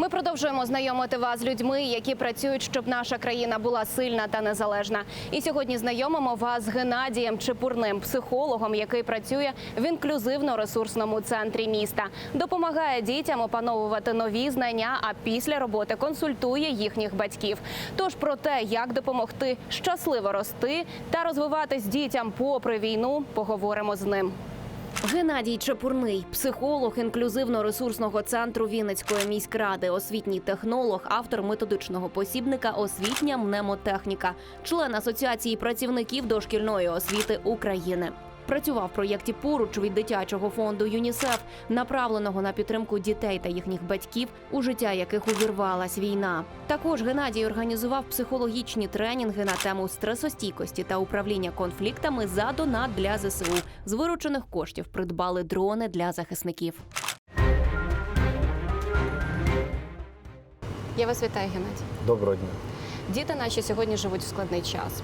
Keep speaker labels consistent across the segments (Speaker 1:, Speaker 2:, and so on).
Speaker 1: Ми продовжуємо знайомити вас з людьми, які працюють, щоб наша країна була сильна та незалежна. І сьогодні знайомимо вас з Геннадієм Чепурним, психологом, який працює в інклюзивно-ресурсному центрі міста. Допомагає дітям опановувати нові знання, а після роботи консультує їхніх батьків. Тож про те, як допомогти щасливо рости та розвиватись дітям попри війну, поговоримо з ним. Геннадій Чепурний, психолог інклюзивно-ресурсного центру Вінницької міськради, освітній технолог, автор методичного посібника Освітня мнемотехніка, член Асоціації працівників дошкільної освіти України. Працював в проєкті поруч від дитячого фонду ЮНІСЕФ, направленого на підтримку дітей та їхніх батьків, у життя яких увірвалась війна. Також Геннадій організував психологічні тренінги на тему стресостійкості та управління конфліктами за донат для ЗСУ. З виручених коштів придбали дрони для захисників. Я вас вітаю, Геннадій.
Speaker 2: Доброго дня.
Speaker 1: Діти наші сьогодні живуть в складний час.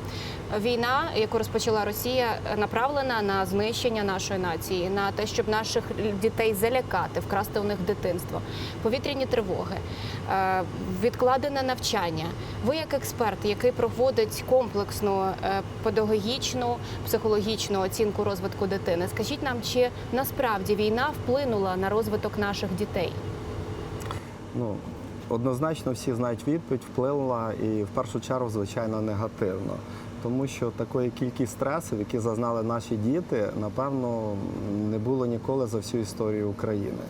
Speaker 1: Війна, яку розпочала Росія, направлена на знищення нашої нації, на те, щоб наших дітей залякати, вкрасти у них дитинство, повітряні тривоги, е, відкладене навчання. Ви, як експерт, який проводить комплексну е, педагогічну, психологічну оцінку розвитку дитини, скажіть нам, чи насправді війна вплинула на розвиток наших дітей?
Speaker 2: Ну, однозначно всі знають відповідь, вплинула і в першу чергу, звичайно, негативно. Тому що такої кількість стресів, які зазнали наші діти, напевно, не було ніколи за всю історію України.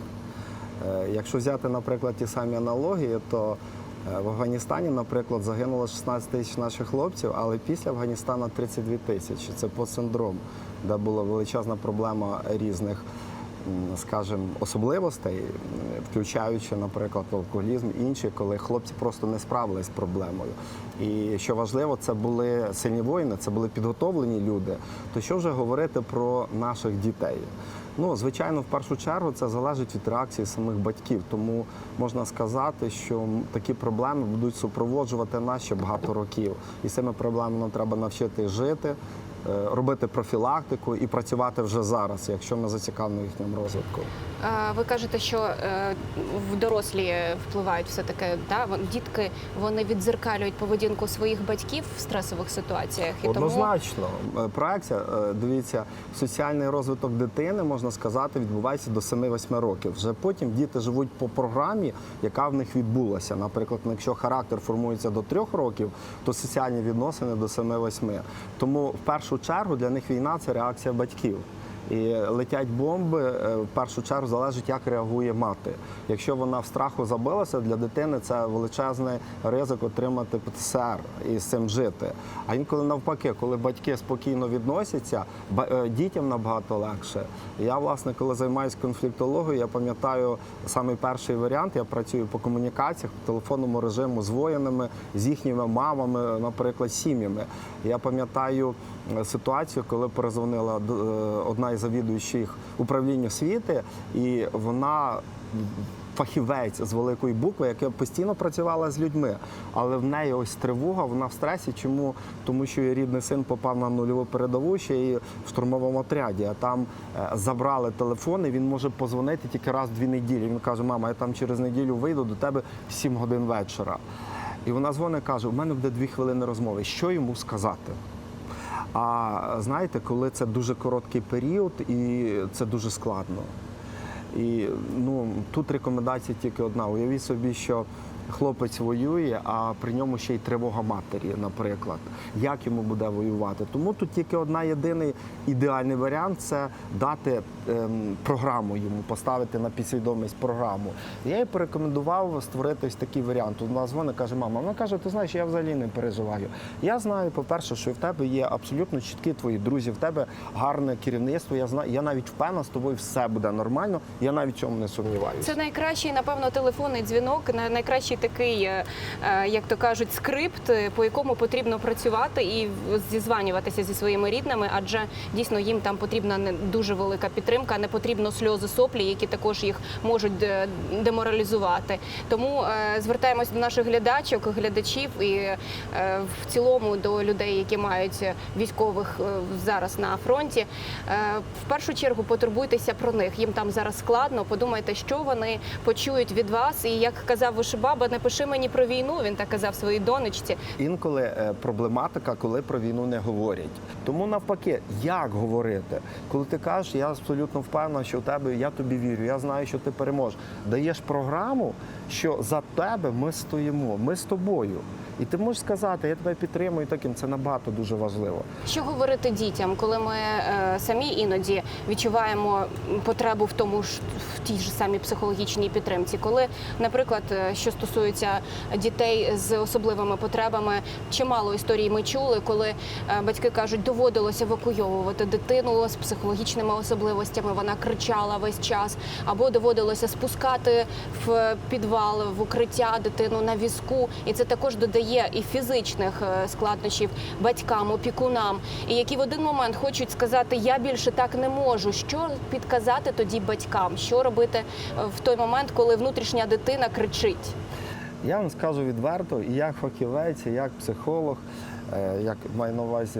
Speaker 2: Е, Якщо взяти, наприклад, ті самі аналогії, то е, в Афганістані, наприклад, загинуло 16 тисяч наших хлопців, але після Афганістана 32 тисячі. Це по синдром, де була величезна проблема різних, скажімо, особливостей, включаючи, наприклад, алкоголізм і інші, коли хлопці просто не справились з проблемою. І що важливо, це були сильні воїни, це були підготовлені люди. То що вже говорити про наших дітей? Ну, звичайно, в першу чергу це залежить від реакції самих батьків. Тому можна сказати, що такі проблеми будуть супроводжувати нас ще багато років. І з цими проблемами нам треба навчити жити, робити профілактику і працювати вже зараз, якщо ми зацікавлені їхнім.
Speaker 1: Е, Ви кажете, що е, в дорослі впливають все таки, да? дітки вони відзеркалюють поведінку своїх батьків в стресових ситуаціях. І тому
Speaker 2: Однозначно, Е, проекція, е, дивіться, соціальний розвиток дитини, можна сказати, відбувається до 7-8 років. Вже потім діти живуть по програмі, яка в них відбулася. Наприклад, ну, якщо характер формується до 3 років, то соціальні відносини до 7-8. Тому в першу чергу для них війна це реакція батьків. І летять бомби е, в першу чергу залежить, як реагує мати. Якщо вона в страху забилася, для дитини це величезний ризик отримати ПТСР і з цим жити. А інколи навпаки, коли батьки спокійно відносяться, е, дітям набагато легше. Я, власне, коли займаюся конфліктологією, я пам'ятаю самий перший варіант. Я працюю по комунікаціях, по телефонному режиму з воїнами, з їхніми мамами, наприклад, сім'ями. Я пам'ятаю е, ситуацію, коли перезвонила одна із завідуючих управління освіти, і вона фахівець з великої букви, яка постійно працювала з людьми. Але в неї ось тривога, вона в стресі. Чому? Тому що її рідний син попав на нульову передову ще і в штурмовому отряді. А там е, забрали телефон, і він може позвонити тільки раз в дві неділі. Він каже: Мама, я там через неділю вийду до тебе в 7 годин вечора. І вона дзвонить і каже: у мене буде дві хвилини розмови. Що йому сказати? А знаєте, коли це дуже короткий період і це дуже складно. І ну, тут рекомендація тільки одна. Уявіть собі, що хлопець воює, а при ньому ще й тривога матері, наприклад. Як йому буде воювати? Тому тут тільки одна єдиний ідеальний варіант це дати ем, програму йому, поставити на підсвідомість програму. Я їй порекомендував створити ось такий варіант. Вона дзвонить, каже, мама, вона каже, ти знаєш, я взагалі не переживаю. Я знаю, по-перше, що в тебе є абсолютно чіткі твої друзі, в тебе гарне керівництво. Я знаю, я навіть впевнена, з тобою все буде нормально. Я навіть цьому не сумніваюся.
Speaker 1: це найкращий, напевно, телефонний дзвінок, найкращий і такий, е, е, як то кажуть, скрипт, е, по якому потрібно працювати і зізванюватися зі своїми рідними, адже дійсно їм там потрібна не дуже велика підтримка, не потрібно сльози соплі, які також їх можуть деморалізувати. Тому звертаємось до наших глядачок, глядачів і в цілому до людей, які мають військових зараз на фронті. В першу чергу потурбуйтеся про них. Їм там зараз складно. Подумайте, що вони почують від вас. І як казав Вишибаба, не пиши мені про війну. Він так казав своїй донечці.
Speaker 2: Інколи е, проблематика, коли про війну не говорять. Тому навпаки, як говорити, коли ти кажеш, я абсолютно впевнена, що в тебе я тобі вірю, я знаю, що ти переможеш. Даєш програму, що за тебе ми стоїмо, ми з тобою. І ти можеш сказати, я тебе підтримую, таким це набагато дуже важливо.
Speaker 1: Що говорити дітям, коли ми е, самі іноді відчуваємо потребу в тому ж в тій ж самій психологічній підтримці? Коли, наприклад, е, що стосується дітей з особливими потребами, чимало історій ми чули, коли е, батьки кажуть, доводилося евакуйовувати дитину з психологічними особливостями. Вона кричала весь час, або доводилося спускати в підвал в укриття дитину на візку, і це також додає і фізичних е, складнощів батькам, опікунам, і які в один момент хочуть сказати, я більше так не можу. Що підказати тоді батькам? Що робити е, в той момент, коли внутрішня дитина кричить?
Speaker 2: Я вам скажу відверто, і як фахівець, як психолог, е, як маю на увазі,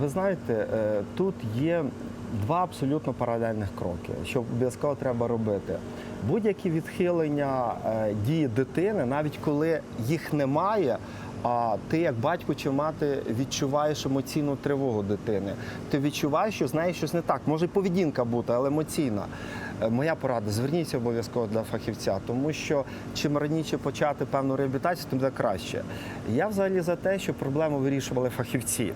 Speaker 2: ви знаєте, тут є два абсолютно паралельних кроки, що обов'язково треба робити. Будь-які відхилення е, дії дитини, навіть коли їх немає. А ти, як батько чи мати, відчуваєш емоційну тривогу дитини. Ти відчуваєш, що з нею щось не так. Може, поведінка бути, але емоційна. Е, Моя порада: зверніться обов'язково для фахівця, тому що чим раніше почати певну реабілітацію, тим буде краще. Я взагалі за те, щоб проблему вирішували фахівці.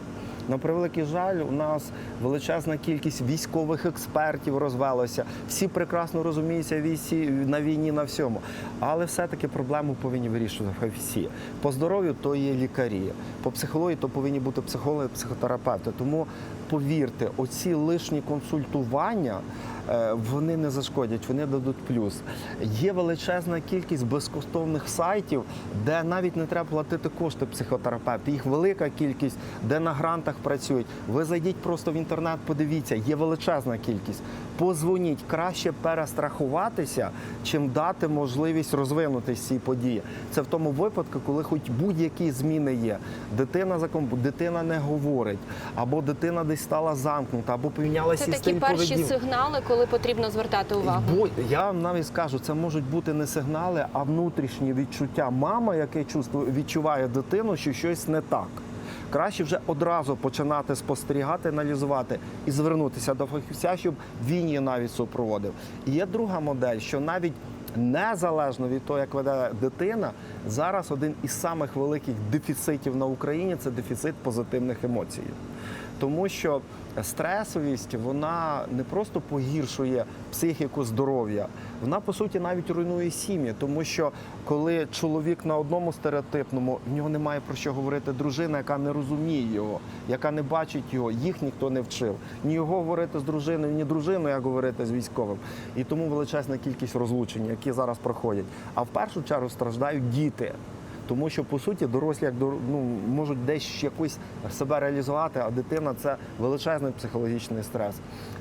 Speaker 2: На превеликий жаль, у нас величезна кількість військових експертів розвелося. Всі прекрасно розуміються війські на війні на всьому. Але все-таки проблему повинні вирішувати всі. По здоров'ю то є лікарі, по психології то повинні бути психологи, психотерапевти. Тому повірте, оці лишні консультування. Е, Вони не зашкодять, вони дадуть плюс. Є величезна кількість безкоштовних сайтів, де навіть не треба платити кошти психотерапевту. Їх велика кількість, де на грантах працюють. Ви зайдіть просто в інтернет, подивіться, є величезна кількість. Позвоніть, краще перестрахуватися, чим дати можливість розвинутися цій події. Це в тому випадку, коли хоч будь-які зміни є. Дитина за дитина не говорить, або дитина десь стала замкнута, або помінялася
Speaker 1: Це такі перші
Speaker 2: поведінки.
Speaker 1: сигнали, коли потрібно звертати увагу.
Speaker 2: Бо я вам навіть скажу, це можуть бути не сигнали, а внутрішні відчуття. Мама, яке чувство відчуває дитину, що щось не так. Краще вже одразу починати спостерігати, аналізувати і звернутися до фахівця, щоб він її навіть супроводив. І є друга модель, що навіть незалежно від того, як веде дитина, зараз один із самих великих дефіцитів на Україні це дефіцит позитивних емоцій. Тому що стресовість вона не просто погіршує психіку здоров'я, вона по суті навіть руйнує сім'ї, тому що коли чоловік на одному стереотипному, в нього немає про що говорити дружина, яка не розуміє його, яка не бачить його, їх ніхто не вчив. Ні його говорити з дружиною, ні дружину, як говорити з військовим. І тому величезна кількість розлучень, які зараз проходять. А в першу чергу страждають діти. Тому що по суті дорослі як ну, можуть десь якось себе реалізувати, а дитина це величезний психологічний стрес.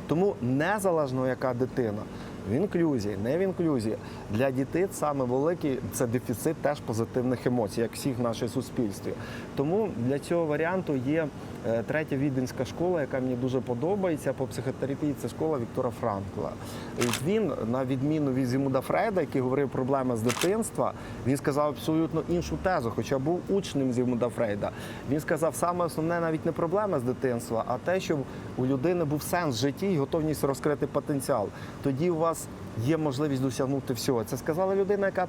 Speaker 2: Тому незалежно яка дитина, в інклюзії, не в інклюзії, для дітей саме великий це дефіцит теж позитивних емоцій, як всіх в нашому суспільстві. Тому для цього варіанту є третя віденська школа, яка мені дуже подобається по психотерапії. Це школа Віктора Франкла. І він, на відміну від Зімуда Фрейда, який говорив проблеми з дитинства, він сказав абсолютно іншу тезу, хоча був учнем Зімуда Фрейда. Він сказав, саме основне навіть не проблема з дитинства, а те, щоб у людини був сенс в житті і готовність розкрити потенціал. Тоді у вас є можливість досягнути всього. Це сказала людина, яка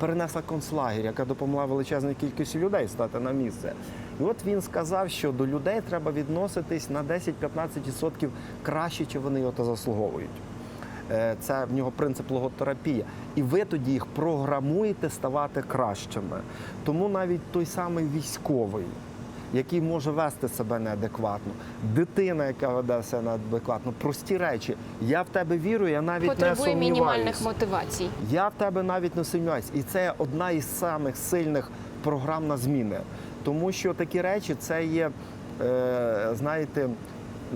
Speaker 2: перенесла концлагер, яка допомогла величезній кількості людей стати на місце. І от він сказав, що до людей треба відноситись на 10-15% краще, чи вони його заслуговують. Е, Це в нього принцип логотерапії. І ви тоді їх програмуєте ставати кращими. Тому навіть той самий військовий, який може вести себе неадекватно, дитина, яка веде себе неадекватно, прості речі. Я в тебе вірю, я навіть не
Speaker 1: Потребує мінімальних мотивацій.
Speaker 2: Я в тебе навіть не сумніваюся. І це одна із самих сильних програм на зміни. Тому що такі речі це є, е, знаєте,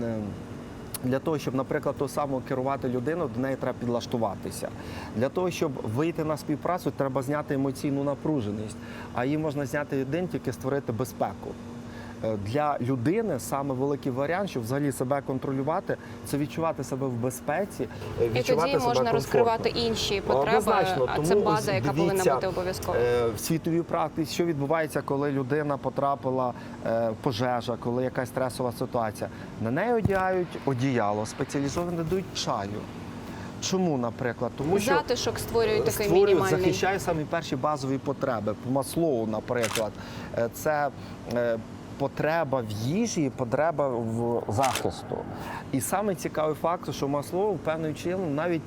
Speaker 2: е, для того, щоб, наприклад, то само керувати людину, до неї треба підлаштуватися. Для того, щоб вийти на співпрацю, треба зняти емоційну напруженість. А її можна зняти один, тільки створити безпеку. Е, Для людини саме великий варіант, щоб взагалі себе контролювати, це відчувати себе в безпеці, е,
Speaker 1: І тоді
Speaker 2: себе
Speaker 1: можна
Speaker 2: комфортно.
Speaker 1: розкривати інші потреби,
Speaker 2: Однозначно.
Speaker 1: а
Speaker 2: Тому
Speaker 1: це
Speaker 2: ось
Speaker 1: база, яка повинна
Speaker 2: дивіться,
Speaker 1: бути обов'язково.
Speaker 2: е, В світовій практиці, що відбувається, коли людина потрапила в пожежа, коли якась стресова ситуація. На неї одягають одіяло, спеціалізоване дають чаю. Чому, наприклад? Тому що
Speaker 1: Затишок створюють такий
Speaker 2: створюють,
Speaker 1: мінімальний.
Speaker 2: захищає самі перші базові потреби. По Маслоу, наприклад, це потреба в їжі, потреба в захисту. І саме цікавий факт, що масло в певною чином навіть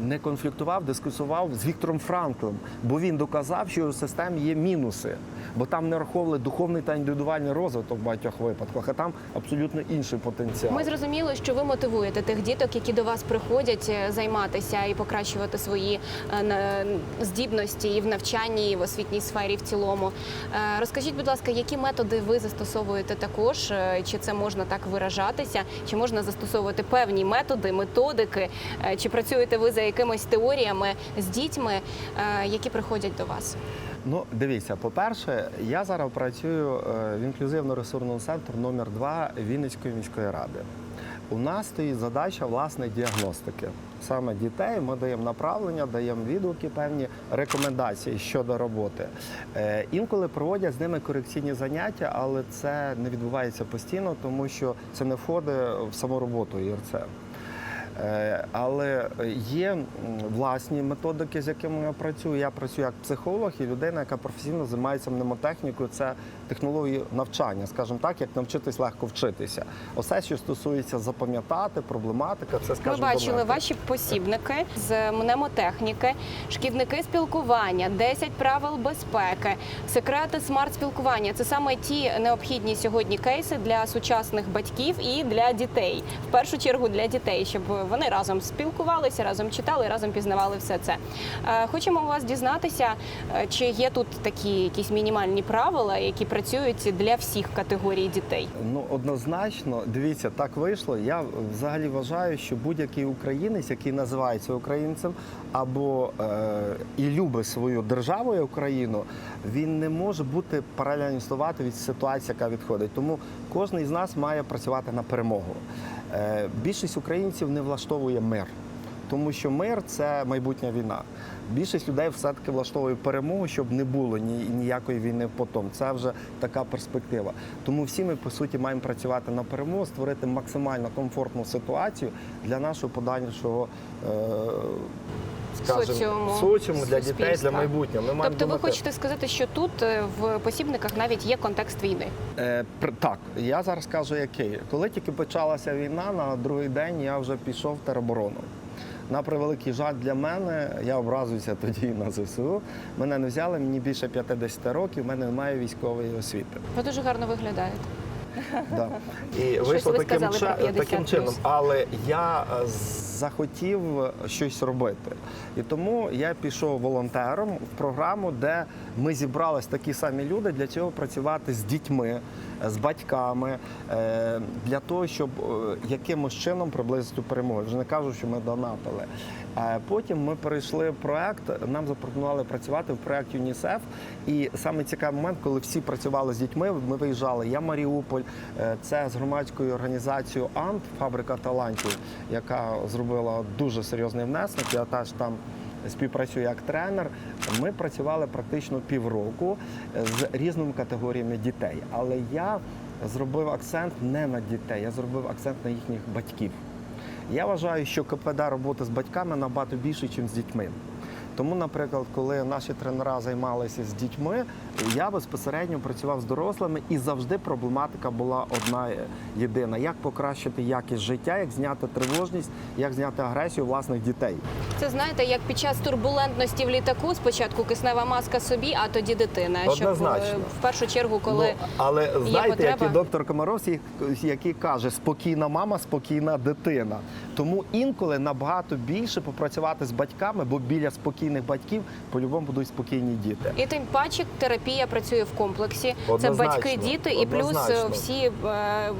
Speaker 2: не конфліктував, дискусував з Віктором Франклом, бо він доказав, що у системі є мінуси, бо там не раховували духовний та індивідуальний розвиток в багатьох випадках, а там абсолютно інший потенціал.
Speaker 1: Ми зрозуміли, що ви мотивуєте тих діток, які до вас приходять е, займатися і покращувати свої е, здібності і в навчанні, і в освітній сфері в цілому. Е, Розкажіть, будь ласка, які методи ви застосовуєте також? Е, Чи це можна так виражатися? Чи можна застосовувати певні методи, методики? Чи працюєте ви за якимись теоріями з дітьми, е, які приходять до вас?
Speaker 2: Ну, дивіться, по-перше, я зараз працюю е, в інклюзивно-ресурсному центрі номер 2 Вінницької міської ради. У нас стоїть задача власне діагностики. Саме дітей ми даємо направлення, даємо відгуки, певні рекомендації щодо роботи. Е, Інколи проводять з ними корекційні заняття, але це не відбувається постійно, тому що це не входить в саму роботу ІРЦ. Е, Але є власні методики, з якими я працюю. Я працюю як психолог і людина, яка професійно займається мнемотехнікою. Це технології навчання, скажімо так, як навчитись легко вчитися. Усе, що стосується запам'ятати, проблематика, це
Speaker 1: Ми
Speaker 2: скажімо, до
Speaker 1: бачили
Speaker 2: мене.
Speaker 1: ваші посібники з мнемотехніки, шкідники спілкування, 10 правил безпеки, секрети смарт-спілкування. Це саме ті необхідні сьогодні кейси для сучасних батьків і для дітей. В першу чергу для дітей, щоб вони разом спілкувалися, разом читали, разом пізнавали все це. Е, Хочемо у вас дізнатися, е, чи є тут такі якісь мінімальні правила, які працюють для всіх категорій дітей.
Speaker 2: Ну однозначно, дивіться, так вийшло. Я взагалі вважаю, що будь-який українець, який називається українцем або е, і любить свою державу і Україну, він не може бути паралельно існувати від ситуації, яка відходить. Тому кожен із нас має працювати на перемогу. Е, більшість українців не влаштовує мир. Тому що мир це майбутня війна. Більшість людей все-таки влаштовує перемогу, щоб не було ні, ніякої війни потім. Це вже така перспектива. Тому всі ми по суті маємо працювати на перемогу, створити максимально комфортну ситуацію для нашого подальшого е, скажімо,
Speaker 1: Соціуму,
Speaker 2: соціуму для дітей, для майбутнього. Ми
Speaker 1: Тобто, ви хочете сказати, що тут е, в посібниках навіть є контекст війни?
Speaker 2: Е, пр- так, я зараз кажу, який. Коли тільки почалася війна, на другий день я вже пішов в тероборону. На превеликий жаль для мене, я образуюся тоді на ЗСУ. Мене не взяли, мені більше 50 років, в мене немає військової освіти.
Speaker 1: Ви дуже гарно виглядаєте.
Speaker 2: Да. І вийшло
Speaker 1: ви
Speaker 2: таким,
Speaker 1: сказали
Speaker 2: ча-
Speaker 1: про 50
Speaker 2: таким чином.
Speaker 1: плюс.
Speaker 2: Але я е, захотів щось робити. І тому я пішов волонтером в програму, де ми зібрались такі самі люди для цього працювати з дітьми, з батьками, е, для того, щоб е, якимось чином приблизити перемогу. Вже не кажу, що ми донатили. Е, Потім ми перейшли в проект. Нам запропонували працювати в проект ЮНІСЕФ. І саме цікавий момент, коли всі працювали з дітьми, ми виїжджали. Я Маріуполь, е, це з громадською організацією АНТ, фабрика талантів, яка зробила дуже серйозний внесок. Я теж там. Співпрацюю як тренер. Ми працювали практично півроку з різними категоріями дітей. Але я зробив акцент не на дітей, я зробив акцент на їхніх батьків. Я вважаю, що КПД роботи з батьками набагато більше, ніж з дітьми. Тому, наприклад, коли наші тренера займалися з дітьми, я безпосередньо працював з дорослими, і завжди проблематика була одна єдина: як покращити якість життя, як зняти тривожність, як зняти агресію власних дітей.
Speaker 1: Це знаєте, як під час турбулентності в літаку спочатку киснева маска собі, а тоді дитина. Щоб е, в першу чергу, коли
Speaker 2: Ну, але знаєте,
Speaker 1: потреба?
Speaker 2: як і доктор Комаровський, який каже, спокійна мама, спокійна дитина. Тому інколи набагато більше попрацювати з батьками, бо біля спокійних батьків по-любому будуть спокійні діти.
Speaker 1: І тим паче терапія працює в комплексі.
Speaker 2: Однозначно,
Speaker 1: Це батьки, діти і плюс е, всі е,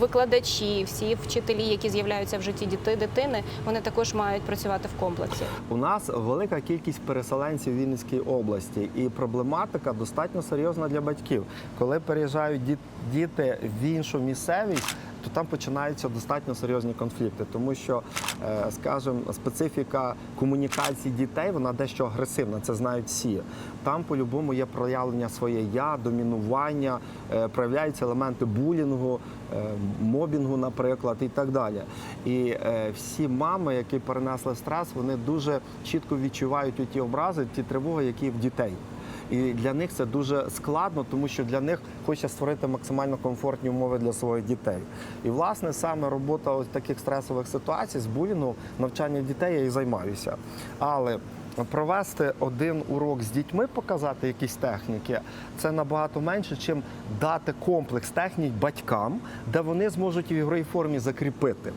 Speaker 1: викладачі, всі вчителі, які з'являються в житті діти, дитини, вони також мають працювати в комплексі.
Speaker 2: У нас велика кількість переселенців в Вінницькій області, і проблематика достатньо серйозна для батьків. Коли переїжджають діт- діти в іншу місцевість, то там починаються достатньо серйозні конфлікти, тому що, е, скажімо, специфіка комунікації дітей вона дещо агресивна. Це знають всі. Там по-любому є проявлення своє я, домінування, е, проявляються елементи булінгу, е, мобінгу, наприклад, і так далі. І всі мами, які перенесли стрес, вони дуже чітко відчувають ті образи, ті тривоги, які в дітей. І для них це дуже складно, тому що для них хоче створити максимально комфортні умови для своїх дітей. І власне саме робота ось таких стресових ситуацій з булінгу, навчання дітей я і займаюся. Але провести один урок з дітьми, показати якісь техніки, це набагато менше, чим дати комплекс технік батькам, де вони зможуть в ігровій формі закріпити.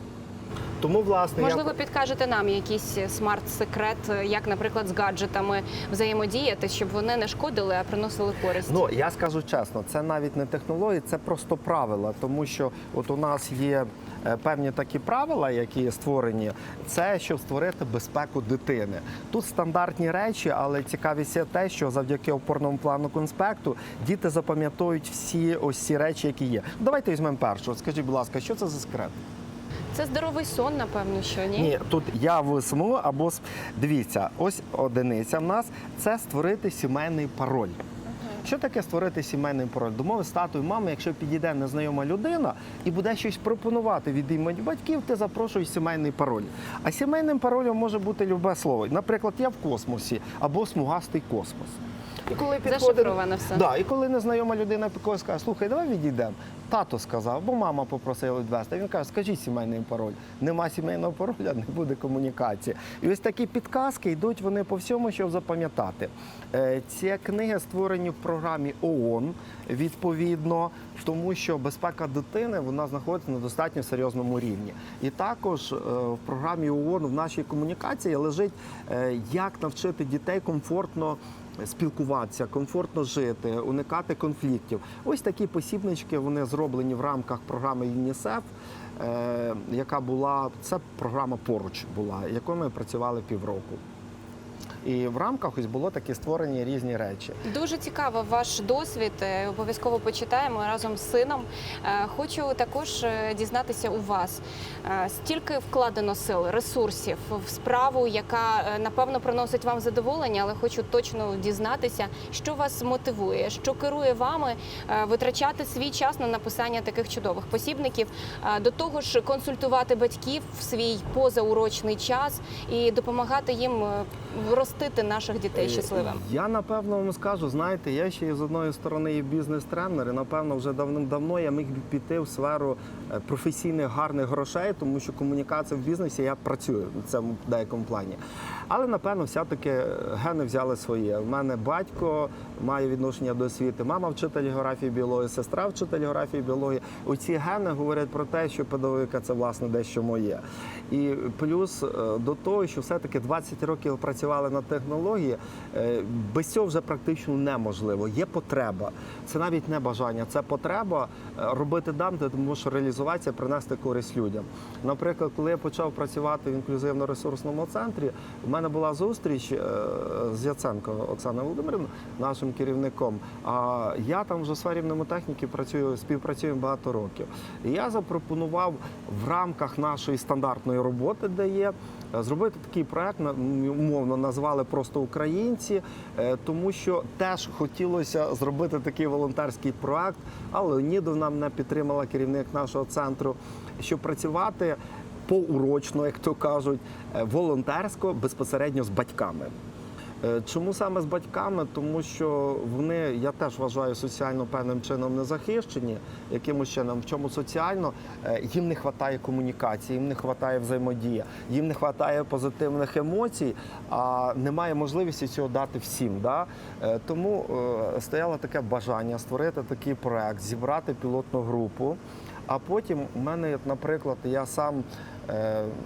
Speaker 2: Тому, власне, я...
Speaker 1: Можливо, підкажете нам якийсь смарт-секрет, як, наприклад, з гаджетами взаємодіяти, щоб вони не шкодили, а приносили користь.
Speaker 2: Ну я скажу чесно, це навіть не технології, це просто правила, тому що от у нас є. е, Певні такі правила, які створені, це щоб створити безпеку дитини. Тут стандартні речі, але цікавість є те, що завдяки опорному плану конспекту діти запам'ятовують всі ось ці речі, які є. Давайте візьмемо першу. Скажіть, будь ласка, що це за секрет?
Speaker 1: Це здоровий сон, напевно, що ні?
Speaker 2: Ні, тут я висму або дивіться, ось одиниця в нас це створити сімейний пароль. Що таке створити сімейний пароль? Домови з татою, мами, якщо підійде незнайома людина і буде щось пропонувати від імені батьків, ти запрошуєш сімейний пароль. А сімейним паролем може бути любе слово. Наприклад, я в космосі або смугастий космос. І коли
Speaker 1: Зашифровано все.
Speaker 2: Да, і коли незнайома людина підходить, скаже, слухай, давай відійдемо. Тато сказав, бо мама попросила відвести. Він каже, скажіть сімейний пароль. Нема сімейного пароля, не буде комунікації. І ось такі підказки йдуть вони по всьому, щоб запам'ятати. Е, Ці книги створені в програмі ООН відповідно, тому що безпека дитини вона знаходиться на достатньо серйозному рівні. І також е, в програмі ООН в нашій комунікації лежить, е, як навчити дітей комфортно спілкуватися, комфортно жити, уникати конфліктів. Ось такі посібнички вони зроблені в рамках програми ЮНІСЕФ, е, яка була це програма поруч була, якою ми працювали півроку. І в рамках ось було такі створені різні речі.
Speaker 1: Дуже цікаво ваш досвід. е, Обов'язково почитаємо разом з сином. Е, Хочу також е, дізнатися у вас. Стільки вкладено сил, ресурсів в справу, яка напевно приносить вам задоволення, але хочу точно дізнатися, що вас мотивує, що керує вами витрачати свій час на написання таких чудових посібників. До того ж, консультувати батьків в свій позаурочний час і допомагати їм е, ростити наших дітей щасливими.
Speaker 2: Я напевно вам скажу, знаєте, я ще з одної сторони є бізнес-тренер, і напевно вже давним-давно я міг би піти в сферу е, професійних гарних грошей, тому що комунікація в бізнесі я працюю в цьому деякому плані. Але напевно, все-таки е, гени взяли своє. У мене батько має відношення до освіти, мама вчитель географії біології, сестра вчитель географії біології. Оці гени говорять про те, що педагогіка це власне дещо моє. І плюс е, до того, що все-таки 20 років працювали на технології, е, без цього вже практично неможливо. Є потреба. Це навіть не бажання, це потреба робити там, де ти можеш реалізуватися, принести користь людям. Наприклад, коли я почав працювати в інклюзивно-ресурсному центрі, у мене була зустріч е, з Яценко Оксаною Володимирівною, нашим керівником. А я там вже в сфері мнемотехніки працюю, співпрацюю багато років. І я запропонував в рамках нашої стандартної роботи, де є. е, Зробити такий проект, умовно назвали просто українці, е, тому що теж хотілося зробити такий волонтерський проект. А Леонідовна мене підтримала керівник нашого центру, щоб працювати поурочно, як то кажуть, е, волонтерсько безпосередньо з батьками. Е, Чому саме з батьками? Тому що вони, я теж вважаю, соціально певним чином не захищені, якимось чином, в чому соціально е, їм не вистачає комунікації, їм не вистачає взаємодії, їм не вистачає позитивних емоцій, а немає можливості цього дати всім. Да? Тому стояло таке бажання створити такий проект, зібрати пілотну групу. А потім у мене, наприклад, я сам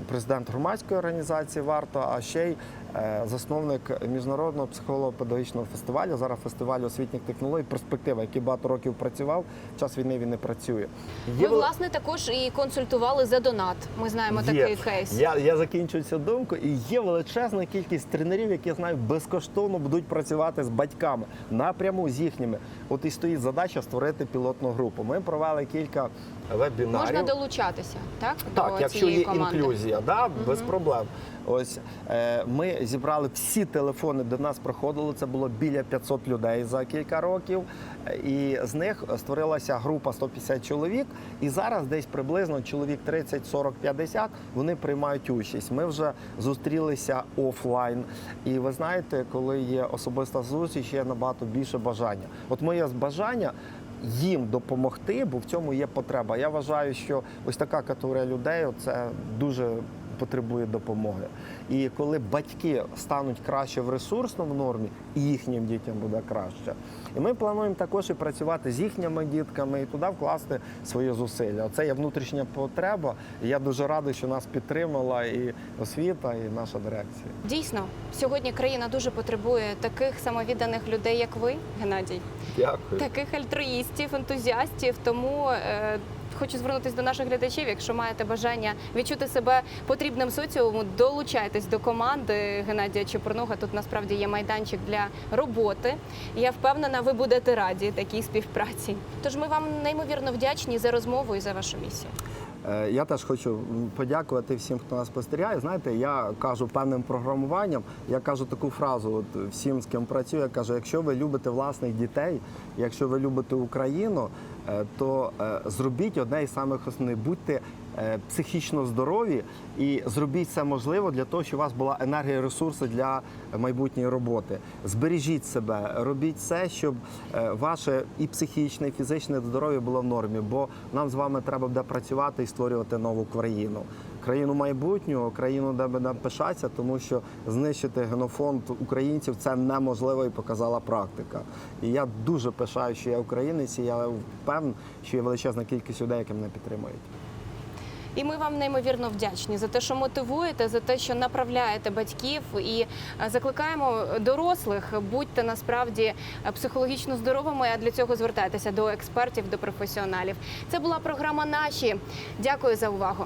Speaker 2: президент громадської організації Варто, а ще й е, засновник міжнародного психолого-педагогічного фестивалю. Зараз фестивалю освітніх технологій перспектива, який багато років працював. В час війни він не працює.
Speaker 1: Ви, власне, також і консультували за донат. Ми знаємо
Speaker 2: Є.
Speaker 1: такий кейс.
Speaker 2: Я, я закінчую цю думку. І є величезна кількість тренерів, які я знаю, безкоштовно будуть працювати з батьками напряму з їхніми. От і стоїть задача створити пілотну групу. Ми провели кілька вебінарів.
Speaker 1: Можна долучатися, так?
Speaker 2: Так,
Speaker 1: до
Speaker 2: якщо
Speaker 1: цієї
Speaker 2: є
Speaker 1: команди.
Speaker 2: інклюзія, да, без проблем. Ось е, ми зібрали всі телефони, де нас проходило. Це було біля 500 людей за кілька років. Е, І з них створилася група 150 чоловік. І зараз десь приблизно чоловік 30, 40, 50 вони приймають участь. Ми вже зустрілися офлайн. І ви знаєте, коли є особиста зустріч, є набагато більше бажання. От моє бажання їм допомогти, бо в цьому є потреба. Я вважаю, що ось така категорія людей це дуже потребує допомоги. І коли батьки стануть краще в ресурсному нормі, і їхнім дітям буде краще. І ми плануємо також і працювати з їхніми дітками і туди вкласти свої зусилля. Це є внутрішня потреба. І я дуже радий, що нас підтримала і освіта, і наша дирекція.
Speaker 1: Дійсно, сьогодні країна дуже потребує таких самовідданих людей, як ви, Геннадій,
Speaker 2: Дякую.
Speaker 1: таких альтруїстів, ентузіастів. Тому е, хочу звернутися до наших глядачів. Якщо маєте бажання відчути себе потрібним соціуму, долучайтесь до команди Геннадія Чепурнога. Тут насправді є майданчик для роботи. Я впевнена, ви будете раді такій співпраці. Тож ми вам неймовірно вдячні за розмову і за вашу місію.
Speaker 2: Е, Я теж хочу подякувати всім, хто нас спостерігає. Знаєте, я кажу певним програмуванням, я кажу таку фразу от всім, з ким працюю, я кажу, якщо ви любите власних дітей, якщо ви любите Україну, то е, зробіть одне із самих основних. Будьте е, психічно здорові і зробіть все можливе для того, щоб у вас була енергія ресурси для майбутньої роботи. Збережіть себе, робіть все, щоб е, ваше і психічне, і фізичне здоров'я було в нормі, бо нам з вами треба буде працювати і створювати нову країну. Країну майбутнього, країну, де буде пишатися, тому що знищити генофонд українців це неможливо і показала практика. І я дуже пишаю, що я українець, і я впевнений, що є величезна кількість людей, які мене підтримують.
Speaker 1: І ми вам неймовірно вдячні за те, що мотивуєте, за те, що направляєте батьків і е, закликаємо дорослих. Будьте насправді е, психологічно здоровими. А для цього звертайтеся до експертів, до професіоналів. Це була програма Наші. Дякую за увагу.